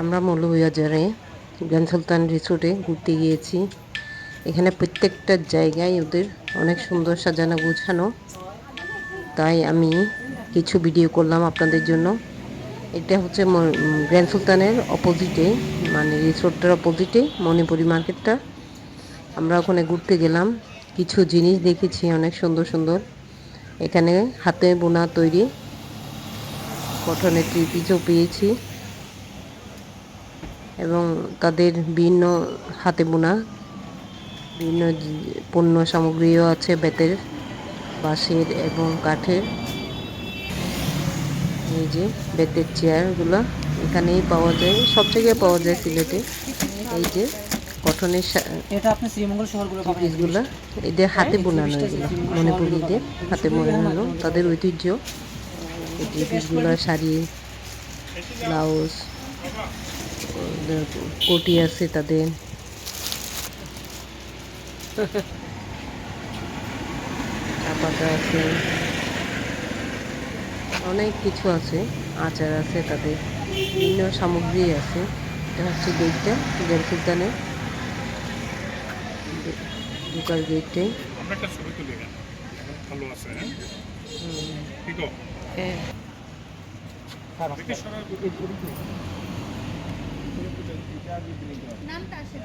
আমরা মৌলভীবাজারে গ্র্যান্ড সুলতান রিসোর্টে ঘুরতে গিয়েছি। এখানে প্রত্যেকটা জায়গায় ওদের অনেক সুন্দর সাজানো গোছানো। তাই আমি কিছু ভিডিও করলাম আপনাদের জন্য। এটা হচ্ছে গ্র্যান্ড সুলতানের অপোজিটে মানে রিসোর্টটার অপোজিটে মণিপুরি মার্কেটটা। আমরা ওখানে ঘুরতে গেলাম। কিছু জিনিস দেখেছি অনেক সুন্দর সুন্দর। এখানে হাতে বোনা তৈরি। কটনের থ্রি পেয়েছি। এবং তাদের বিভিন্ন হাতে বোনা বিভিন্ন পণ্য সামগ্রীও আছে বেতের বাঁশের এবং কাঠের। এই যে বেতের চেয়ারগুলো এখানেই পাওয়া যায় সব জায়গায় পাওয়া যায় সিলেটে। এই যে কটনের এটা আপনি শ্রীমঙ্গল শহরগুলো পিসগুলো এদের হাতে বোনানো এগুলো মণিপুরীদের হাতে বোনানো তাদের ঐতিহ্য। এই যে পিসগুলো শাড়ি ব্লাউজ কোটি আছে তাদের। আছে। অনেক কিছু আছে আচার আছে তাদের। বিভিন্ন সামগ্রী আছে। এটা হচ্ছে গেটটা জেল সুলতানের ঢোকার গেটে আমরা একটা ছবি তুলি এখানে। ভালো আছে হ্যাঁ ঠিক হ্যাঁ দেখি সরার নামটা আসে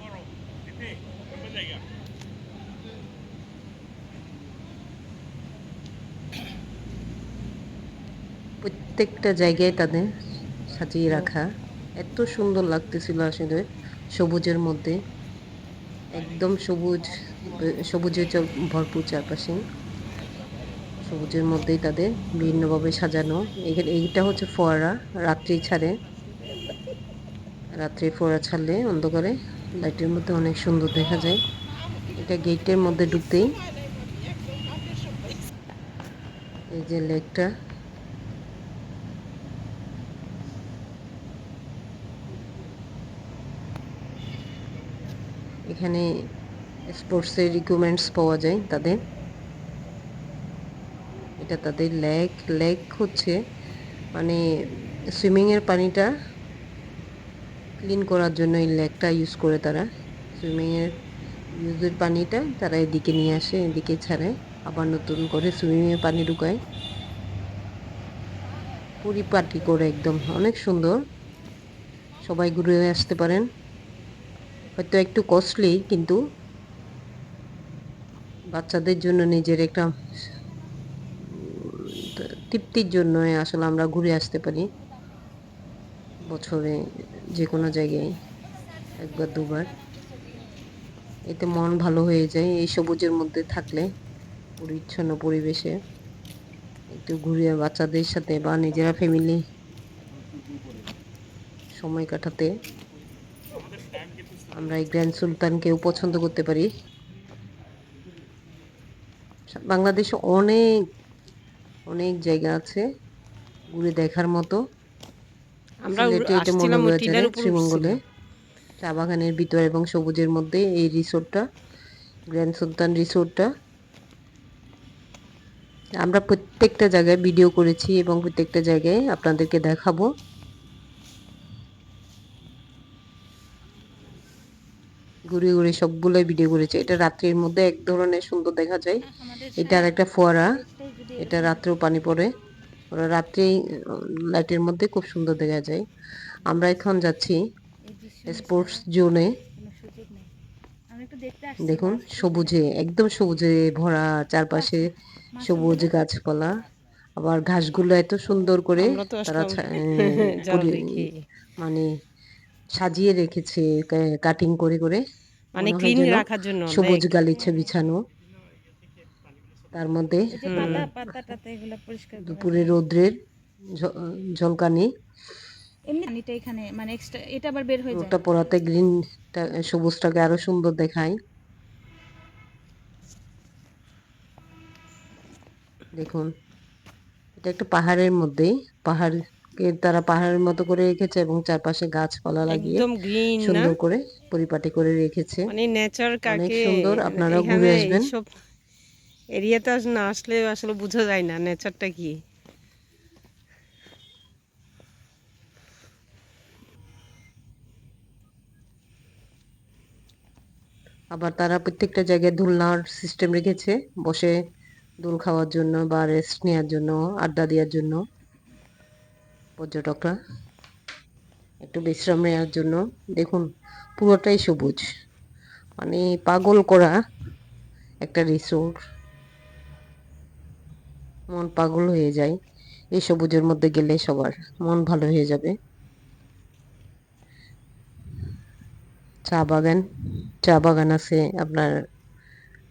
বড় এতে কোন জায়গা প্রত্যেকটা জায়গায় তাদের সাজিয়ে রাখা। এত সুন্দর লাগতেছিল আসলে সবুজের মধ্যে। একদম সবুজ, সবুজে ভরপুর চারপাশে। সবুজের মধ্যেই তাদের বিভিন্নভাবে সাজানো। এইটা হচ্ছে ফোয়ারা, রাত্রি ছাড়ে। রাত্রে ফোয়ারা ছাড়লে অন্ধকারে লাইটের মধ্যে অনেক সুন্দর দেখা যায়। এটা গেটের মধ্যে ঢুকতেই। এই যে লেকটা। এখানে স্পোর্টসের রিকুইপমেন্টস পাওয়া যায় তাদের। এটা তাদের লেক লেক হচ্ছে মানে সুইমিংয়ের পানিটা ক্লিন করার জন্য এই লেকটা ইউজ করে তারা। সুইমিংয়ের ইউজের পানিটা তারা এদিকে নিয়ে আসে, এদিকে ছাড়ে, আবার নতুন করে সুইমিংয়ের পানি ঢুকায়। পরিপাটি করে একদম, অনেক সুন্দর। সবাই ঘুরে আসতে পারেন। হয়তো একটু কস্টলি কিন্তু বাচ্চাদের জন্য নিজের একটা তৃপ্তির জন্য আসলে আমরা ঘুরে আসতে পারি। বছরে যে কোনো জায়গায় একবার, দুবার। এতে মন ভালো হয়ে যায় এই সবুজের মধ্যে থাকলে, পরিচ্ছন্ন পরিবেশে। একটু ঘুরে বাচ্চাদের সাথে বা নিজেরা ফ্যামিলি সময় কাটাতে আমরা এই গ্র্যান্ড সুলতানকেও পছন্দ করতে পারি। বাংলাদেশে অনেক অনেক জায়গা আছে ঘুরে দেখার মতো। আমরা এটা টিলার উপর শ্রীমঙ্গলে। চা বাগানের ভিতর এবং সবুজের মধ্যে এই রিসোর্টটা গ্র্যান্ড সুলতান রিসোর্টটা। আমরা প্রত্যেকটা জায়গায় ভিডিও করেছি এবং প্রত্যেকটা জায়গায় আপনাদেরকে দেখাবো। ঘুরে ঘুরে সবগুলোই ভিডিও করেছে। এটা রাত্রির মধ্যে এক ধরনের সুন্দর দেখা যায়। এটা আর একটা ফোয়ারা। এটা রাত্রেও পানি পড়ে। ওরা রাত্রেই লাইটের মধ্যে খুব সুন্দর দেখা যায়। আমরা এখন যাচ্ছি স্পোর্টস জোনে দেখুন সবুজে একদম সবুজে ভরা চারপাশে সবুজ গাছপালা। আবার ঘাসগুলো এত সুন্দর করে তারা মানে সাজিয়ে রেখেছে কাটিং করে করে। মানে ক্লিন রাখার জন্য সবুজ। গালিচা বিছানো। তার মধ্যে। দুপুরে রৌদ্রের ঝলকানি। এমনি পানিটা এখানে মানে এক্সট্রা এটা আবার বের হয়ে যায়। রোদটা পড়াতে গ্রিন সবুজটাকে আরও সুন্দর দেখায়। দেখুন এটা একটা পাহাড়ের মধ্যে পাহাড়কে তারা পাহাড়ের মতো করে রেখেছে এবং চারপাশে গাছপালা লাগিয়ে সুন্দর করে পরিপাটি করে রেখেছে। মানে নেচার অনেক কাকে সুন্দর, আপনারাও ঘুরে আসবেন। এরিয়াতে না আসলে আসলে বোঝা যায় না নেচারটা কি। আবার তারা প্রত্যেকটা জায়গায় দোলনার সিস্টেম রেখেছে বসে দোল খাওয়ার জন্য বা রেস্ট নেওয়ার জন্য আড্ডা দেওয়ার জন্য। পর্যটকরা একটু বিশ্রাম নেওয়ার জন্য। দেখুন, পুরোটাই সবুজ। মানে পাগল করা একটা রিসোর্ট মন পাগল হয়ে যায়। এই সবুজের মধ্যে গেলে সবার মন ভালো হয়ে যাবে। চা বাগান চা বাগান আছে, আপনার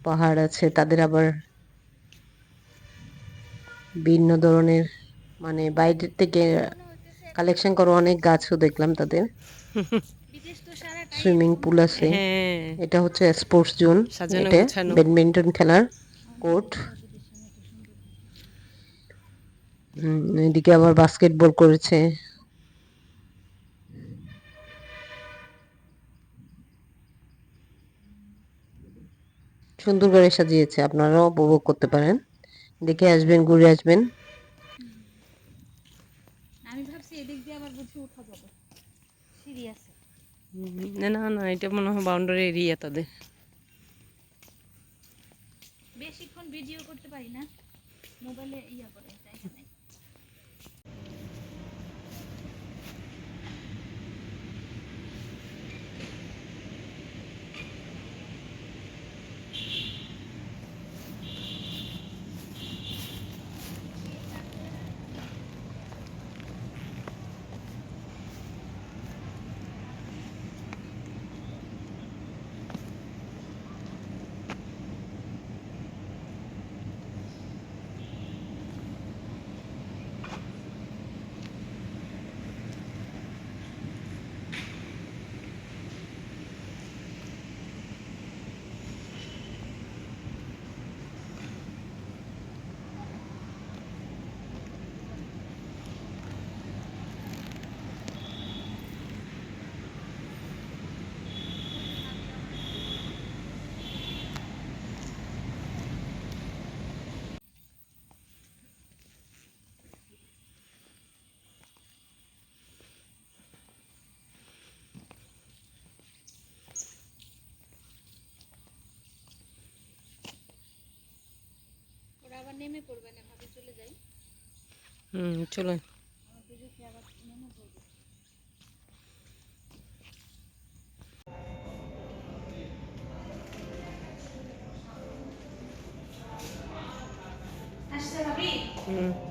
পাহাড় আছে, তাদের আবার ভিন্ন ধরনের মানে বাইরের থেকে কালেকশন করো অনেক গাছও দেখলাম তাদের। সুইমিং পুল আছে। হ্যাঁ। এটা হচ্ছে স্পোর্টস জোন এটা ব্যাডমিন্টন খেলার কোর্ট এদিকে আবার বাস্কেটবল করেছে। সুন্দর করে সাজিয়েছে আপনারাও উপভোগ করতে পারেন। দেখে আসবেন ঘুরে আসবেন আমি ভাবছি এদিক দিয়ে আবার বুঝি উঠা যাবে সিঁড়ি আছে হুম, না না না, এটা মনে হয় বাউন্ডারি এরিয়া তাদের। বেশিক্ষণ ভিডিও করতে পারি না। মোবাইলে ইয়া নেমে পড়বেন এভাবে চলে যাই। হুম হুম।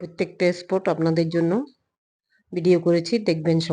প্রত্যেকটা স্পট আপনাদের জন্য ভিডিও করেছি দেখবেন সব